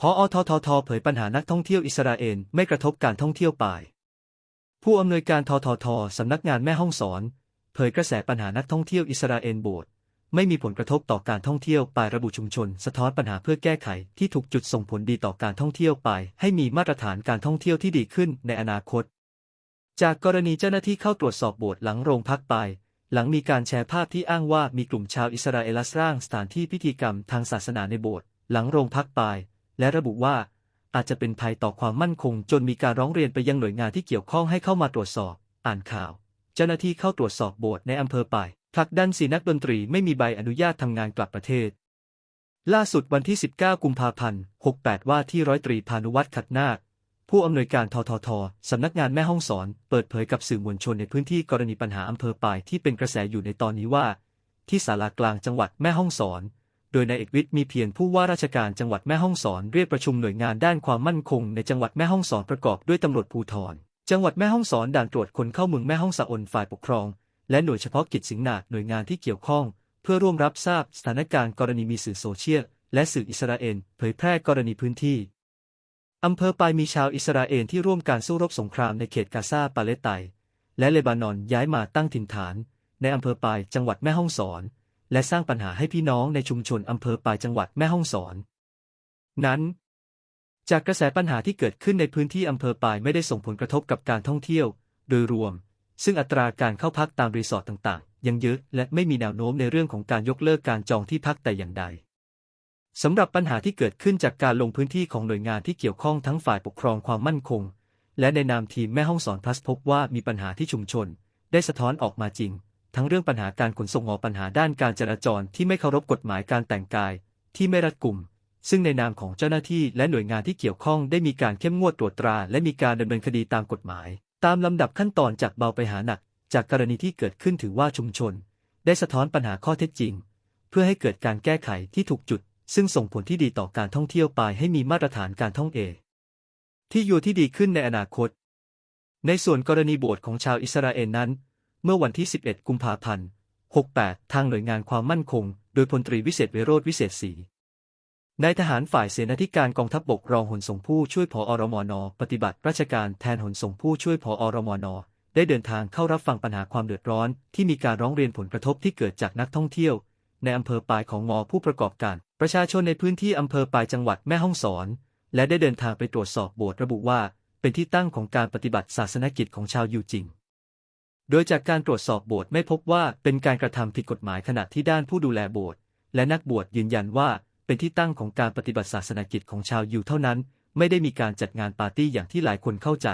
พออทททเผยปัญหานักท่องเที่ยวอิสราเอลไม่กระทบการท่องเที่ยวป่าย ผู้อำนวยการทททสำนักงานแม่ห้องสอน เผยกระแสปัญหานักท่องเที่ยวอิสราเอลโบสถ์ไม่มีผลกระทบต่อการท่องเที่ยวป่ายระบุชุมชน สะท้อนปัญหาเพื่อแก้ไขที่ถูกจุดส่งผลดีต่อการท่องเที่ยวป่ายให้มีมาตรฐานการท่องเที่ยวที่ดีขึ้นในอนาคต จากกรณีเจ้าหน้าที่เข้าตรวจสอบโบสถ์หลังโรงพักปายหลังมีการแชร์ภาพที่อ้างว่ามีกลุ่มชาวอิสราเอลสร้างสถานที่พิธีกรรมทางศาสนาในโบสถ์หลังโรงพักปาย และระบุว่า อาจจะเป็นภัยต่อความมั่นคง จนมีการร้องเรียนไปยังหน่วยงานที่เกี่ยวข้องให้เข้ามาตรวจสอบ อ่านข่าว เจ้าหน้าที่เข้าตรวจสอบโบสถ์ในอำเภอป่ายผลักดันสีนักดนตรีไม่มีใบอนุญาตทำงานกลับประเทศ ล่าสุดวันที่ 19 กุมภาพันธ์ 68 ว่าที่ร้อยตรีพานุวัฒน์ขัดนาคผู้อำนวยการททท สำนักงานแม่ห้องสอน เปิดเผยกับสื่อมวลชนในพื้นที่กรณีปัญหาอำเภอป่ายที่เป็นกระแสอยู่ในตอนนี้ว่า ที่ศาลากลางจังหวัดแม่ห้องสอน ดยนายเอกวิทย์มีเพียรผู้ว่าราชการจังหวัดแม่ห้องสอนเรียกประชุมหน่วยงานด้านความมั่นคงในจังหวัดแม่ห้องสอนประกอบด้วยตำรวจภูธรจังหวัดแม่ห้องสอนด่านตรวจคนเข้าเมืองแม่ห้องสะอนฝ่ายปกครอง และหน่วยเฉพาะกิจสิงห์นาดหน่วยงานที่เกี่ยวข้อง เพื่อร่วมรับทราบสถานการณ์กรณีมีสื่อโซเชียลและสื่ออิสราเอลเผยแพร่กรณีพื้นที่อำเภอปายมีชาวอิสราเอลที่ร่วมการสู้รบสงครามในเขตกาซาปาเลสไตน์และเลบานอนย้ายมาตั้งถิ่นฐาน ในอำเภอปายจังหวัดแม่ฮ่องสอน และสร้างปัญหาให้พี่น้องในชุมชนอำเภอปลายจังหวัดแม่ฮ่องสอน นั้น จากกระแสปัญหาที่เกิดขึ้นในพื้นที่อำเภอปลายไม่ได้ส่งผลกระทบกับการท่องเที่ยว โดยรวม ซึ่งอัตราการเข้าพักตามรีสอร์ทต่างๆ ยังเยอะและไม่มีแนวโน้มในเรื่องของการยกเลิกการจองที่พักแต่อย่างใดสำหรับปัญหาที่เกิดขึ้นจากการลงพื้นที่ของหน่วยงานที่เกี่ยวข้องทั้งฝ่ายปกครองความมั่นคง และในนามทีมแม่ห้องสอนพลัสพบว่ามีปัญหาที่ชุมชน ได้สะท้อนออกมาจริง ทั้งเรื่องปัญหาการขนส่งออกปัญหาด้านการจราจรที่ไม่เคารพกฎหมายการแต่งกาย ที่ไม่รัดกุม ซึ่งในนามของเจ้าหน้าที่และหน่วยงานที่เกี่ยวข้องได้มีการเข้มงวดตรวจตรา และมีการดำเนินคดีตามกฎหมาย ตามลำดับขั้นตอนจากเบาไปหาหนัก จากกรณีที่เกิดขึ้นถือว่าชุมชน ได้สะท้อนปัญหาข้อเท็จจริง เพื่อให้เกิดการแก้ไขที่ถูกจุด ซึ่งส่งผลที่ดีต่อการท่องเที่ยวปลายให้มีมาตรฐานการท่องเอที่อยู่ที่ดีขึ้นในอนาคต ในส่วนกรณีโบสถ์ของชาวอิสราเอลนั้น เมื่อวันที่ 11 กุมภาพันธ์ 68 ทางหน่วยงานความมั่นคง โดยพลตรีวิเศษเวโรธวิเศษศรีนายทหารฝ่ายเสนาธิการกองทัพบบกรองหนส่งผู้ช่วยผอรมน ปฏิบัติราชการแทนหนส่งผู้ช่วยผอรมน ได้เดินทางเข้ารับฟังปัญหาความเดือดร้อน ที่มีการร้องเรียนผลกระทบที่เกิดจากนักท่องเที่ยว ในอำเภอปายของงอผู้ประกอบการ ประชาชนในพื้นที่อำเภอปายจังหวัดแม่ฮ่องสอน และได้เดินทางไปตรวจสอบโบสถ์ระบุว่า เป็นที่ตั้งของการปฏิบัติศาสนกิจของชาวยูจริง โดยจากการตรวจสอบโบสถ์ไม่พบว่าเป็นการกระทำผิดกฎหมายขณะที่ด้านผู้ดูแลโบสถ์และนักบวชยืนยันว่าเป็นที่ตั้งของการปฏิบัติศาสนกิจของชาวยูเท่านั้น ไม่ได้มีการจัดงานปาร์ตี้อย่างที่หลายคนเข้าใจ